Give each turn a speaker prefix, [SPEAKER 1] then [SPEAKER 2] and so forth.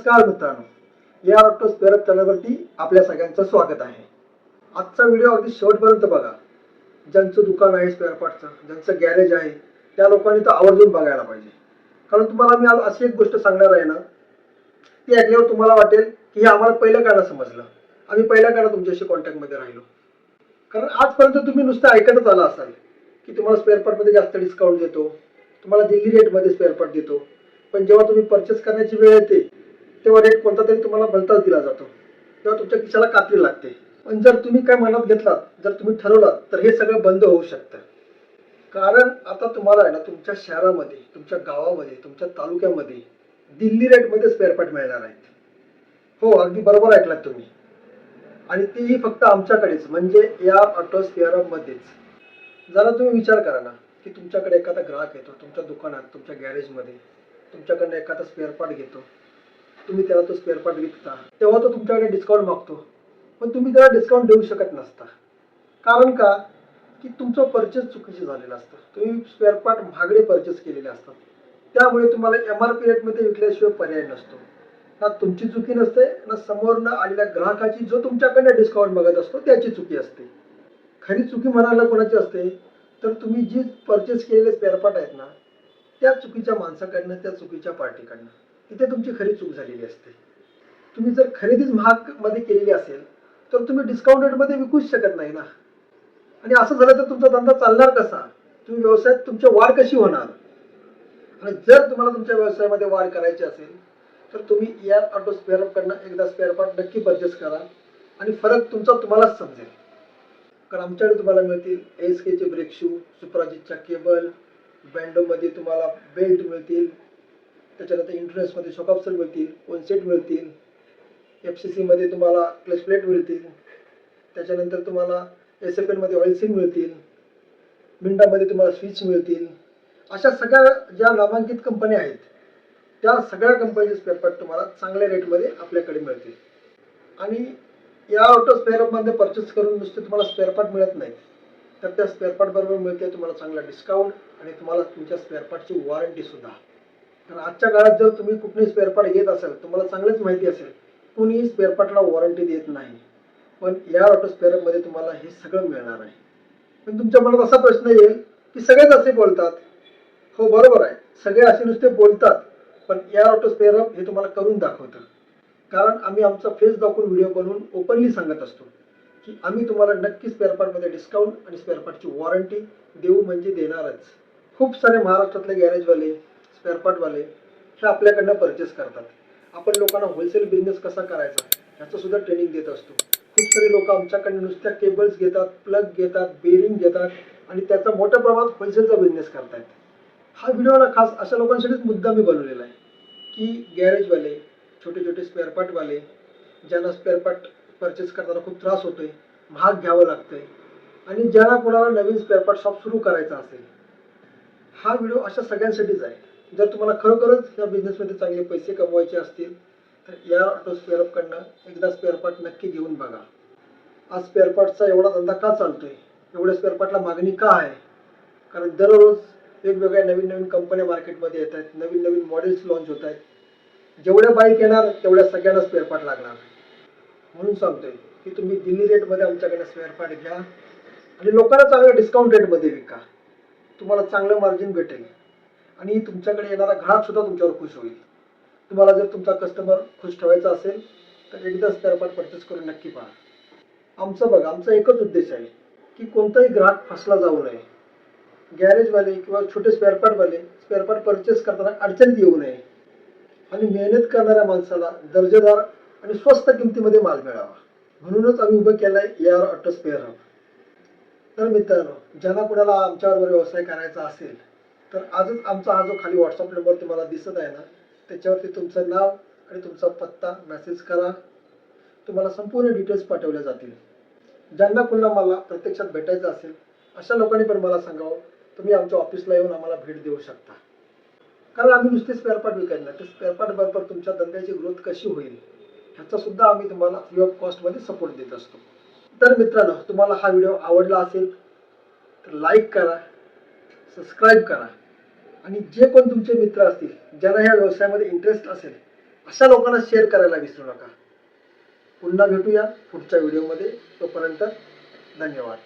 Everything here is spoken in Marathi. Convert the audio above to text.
[SPEAKER 1] नमस्कार मित्रांनो. या ऑटो स्पेअर चॅनलवरती आपल्या सगळ्यांचं स्वागत आहे. आजचा व्हिडिओ अगदी शेवटपर्यंत बघा. ज्यांचं दुकान आहे स्पेअर पार्टचं ज्यांचं गॅरेज आहे त्या लोकांनी तर आवर्जून बघायला पाहिजे. कारण तुम्हाला मी आज अशी एक गोष्ट सांगणार आहे ना ती ऐकल्यावर तुम्हाला वाटेल की हे आम्हाला पहिलं का समजलं. आम्ही पहिल्या कारण तुमच्याशी कॉन्टॅक्टमध्ये राहिलो. कारण आजपर्यंत तुम्ही नुसतं ऐकतच आला असाल की तुम्हाला स्पेअर पार्टमध्ये जास्त डिस्काउंट देतो. तुम्हाला दिल्ली रेटमध्ये स्पेअर पार्ट देतो. पण जेव्हा तुम्ही परचेस करण्याची वेळ येते तेव्हा रेट कोणता तरी तुम्हाला भलताच दिला जातो. तेव्हा तुमच्या खिशाला कात्री लागते. पण जर तुम्ही काय मनात घेतलात जर तुम्ही ठरवलात तर हे सगळं बंद होऊ शकतं. कारण आता तुम्हाला आहे ना तुमच्या शहरामध्ये तुमच्या गावामध्ये तुमच्या तालुक्यामध्ये दिल्ली रेटमध्ये स्पेअर पार्ट मिळणार आहेत. हो अगदी बरोबर ऐकलात तुम्ही. आणि तेही फक्त आमच्याकडेच म्हणजे या ऑटो मध्येच. जरा तुम्ही विचार करा ना की तुमच्याकडे एखादा ग्राहक येतो तुमच्या दुकानात तुमच्या गॅरेजमध्ये तुमच्याकडनं एखादा स्पेअर पार्ट घेतो. तुम्ही त्याला तो स्पेअर पार्ट विकता. तेव्हा तो तुमच्याकडे डिस्काउंट मागतो. पण तुम्ही त्याला डिस्काउंट देऊ शकत नसता. कारण का? की तुमचं परचेस चुकीचं झालेलं असतं. तुम्ही स्पेअर पार्ट महागडे परचेस केलेले असतात. त्यामुळे तुम्हाला एम आर पी रेटमध्ये विकल्याशिवाय पर्याय नसतो. ना तुमची चुकी नसते ना समोरनं आलेल्या ग्राहकाची जो तुमच्याकडनं डिस्काउंट बघत असतो त्याची चुकी असते. खरी चुकी म्हणायला कोणाची असते? तर तुम्ही जी परचेस केलेले स्पेअर पार्ट आहेत ना त्या चुकीच्या माणसाकडनं त्या चुकीच्या पार्टीकडनं इथे तुमची खरी चूक झालेली असते. तुम्ही जर खरेदीच महागमध्ये केलेली असेल तर तुम्ही डिस्काउंट रेटमध्ये विकूच शकत नाही ना. आणि असं झालं तर तुमचा धंदा चालणार कसा? तुम्ही व्यवसायात तुमची वाढ कशी होणार? आणि जर तुम्हाला तुमच्या व्यवसायामध्ये वाढ करायची असेल तर तुम्ही या ऑटो स्पेअर कडनं एकदा स्पेअर पार्ट नक्की परचेस करा आणि फरक तुमचा तुम्हालाच समजेल. कारण आमच्याकडे तुम्हाला मिळतील एस केचे ब्रेक शू सुपराजितच्या केबल बँडोमध्ये तुम्हाला बेल्ट मिळतील त्याच्यानंतर इंटरेस्टमध्ये शॉकअप्सर मिळतील कोनसेट मिळतील एफ सी सीमध्ये तुम्हाला क्लच प्लेट मिळतील त्याच्यानंतर तुम्हाला एस एफ एनमध्ये ऑइल सीम मिळतील मिंडामध्ये तुम्हाला स्विच मिळतील. अशा सगळ्या ज्या नामांकित कंपन्या आहेत त्या सगळ्या कंपनीचे स्पेअर पार्ट तुम्हाला चांगल्या रेटमध्ये आपल्याकडे मिळतील. आणि या ऑटो स्पेअरमध्ये परचेस करून नुसते तुम्हाला स्पेअर पार्ट मिळत नाही तर त्या स्पेअर पार्ट बरोबर मिळते तुम्हाला चांगला डिस्काउंट आणि तुम्हाला तुमच्या स्पेअर पार्टची कारण आजच्या काळात जर तुम्ही कुठली स्पेअरपार्ट येत घेत असाल तुम्हाला चांगलीच माहिती असेल कुणीही स्पेअरपार्टला वॉरंटी देत नाही. पण या ऑटो स्पेअरमध्ये तुम्हाला हे सगळं मिळणार आहे. पण तुमच्या मनात असा प्रश्न येईल की सगळेच असे बोलतात. हो बरोबर आहे. सगळे असे नुसते बोलतात पण या ऑटो स्पेअरअप हे तुम्हाला करून दाखवतं. कारण आम्ही आमचा फेस दाखवून व्हिडिओ बनवून ओपनली सांगत असतो की आम्ही तुम्हाला नक्की स्पेअरपार्टमध्ये डिस्काउंट आणि स्पेअरपार्टची वॉरंटी देऊ म्हणजे देणारच. खूप सारे महाराष्ट्रातले गॅरेजवाले स्पेअरपार्टवाले हे आपल्याकडनं परचेस करतात. आपण लोकांना होलसेल बिझनेस कसा करायचा ह्याचं सुद्धा ट्रेनिंग देत असतो. खूप सारे लोक आमच्याकडनं नुसत्या केबल्स घेतात प्लग घेतात बेरिंग घेतात आणि त्याचा मोठ्या प्रमाणात होलसेलचा बिझनेस करतायत. हा व्हिडिओ ना खास अशा लोकांसाठीच मुद्दा मी बनवलेला आहे की गॅरेजवाले छोटे छोटे स्पेअरपार्टवाले ज्यांना स्पेअरपार्ट परचेस करताना खूप त्रास होतोय महाग घ्यावं लागतंय आणि ज्यांना कोणाला नवीन स्पेअरपार्ट शॉप सुरू करायचा असेल हा व्हिडिओ अशा सगळ्यांसाठीच आहे. जर तुम्हाला खरोखरच या बिझनेसमध्ये चांगले पैसे कमवायचे असतील तर या ऑटो स्पेअरअपकडनं एकदा स्पेअरपार्ट नक्की घेऊन बघा. आज स्पेअरपार्टचा एवढा धंदा का चालतोय? एवढ्या स्पेअरपार्टला मागणी का आहे? कारण दररोज वेगवेगळ्या नवीन नवीन कंपन्या मार्केटमध्ये येत आहेत नवीन नवीन मॉडेल्स लॉन्च होत आहेत. जेवढ्या बाईक येणार तेवढ्या सगळ्यांना स्पेअरपार्ट लागणार. म्हणून सांगतोय की तुम्ही दिल्ली रेटमध्ये आमच्याकडे स्पेअरपार्ट घ्या आणि लोकांना चांगल्या डिस्काउंट रेटमध्ये विका. तुम्हाला चांगलं मार्जिन भेटेल. आणि तुमच्याकडे येणारा ग्राहक सुद्धा तुमच्यावर खुश होईल. तुम्हाला जर तुमचा कस्टमर खुश ठेवायचा असेल तर एकदा स्पेअर पार्ट परचेस करून नक्की पहा. आमचं बघा आमचा एकच उद्देश आहे की कोणताही ग्राहक फसला जाऊ नये. गॅरेजवाले किंवा छोटे स्पेअर पार्टवाले स्पेअर पार्ट परचेस करताना अडचणीत येऊ नये. आणि मेहनत करणाऱ्या माणसाला दर्जेदार आणि स्वस्त किमतीमध्ये माल मिळावा. म्हणूनच आम्ही उभं केलंय या ऑटो स्पेअर हब तर मित्रांनो ज्यांना कुणाला आमच्याबरोबर व्यवसाय करायचा असेल तर आजच आमचा हा जो खाली व्हॉट्सअप नंबर तुम्हाला दिसत आहे ना त्याच्यावरती तुमचं नाव आणि तुमचा पत्ता मेसेज करा. तुम्हाला संपूर्ण डिटेल्स पाठवल्या जातील. ज्यांना पुन्हा मला प्रत्यक्षात भेटायचं असेल अशा लोकांनी पण मला सांगावं. तुम्ही आमच्या ऑफिसला येऊन आम्हाला भेट देऊ शकता. कारण आम्ही नुसते स्पेअरपार्ट विकायला विकत नाही तर बरोबर तुमच्या धंद्याची ग्रोथ कशी होईल ह्याचा सुद्धा आम्ही तुम्हाला फ्री ऑफ कॉस्टमध्ये सपोर्ट देत असतो. तर मित्रांनो तुम्हाला हा व्हिडिओ आवडला असेल तर लाईक करा सबस्क्राईब करा. आणि जे कोण तुमचे मित्र असतील ज्यांना ह्या व्यवसायामध्ये इंटरेस्ट असेल अशा लोकांना शेअर करायला विसरू नका. पुन्हा भेटूया पुढच्या व्हिडिओमध्ये. तोपर्यंत धन्यवाद.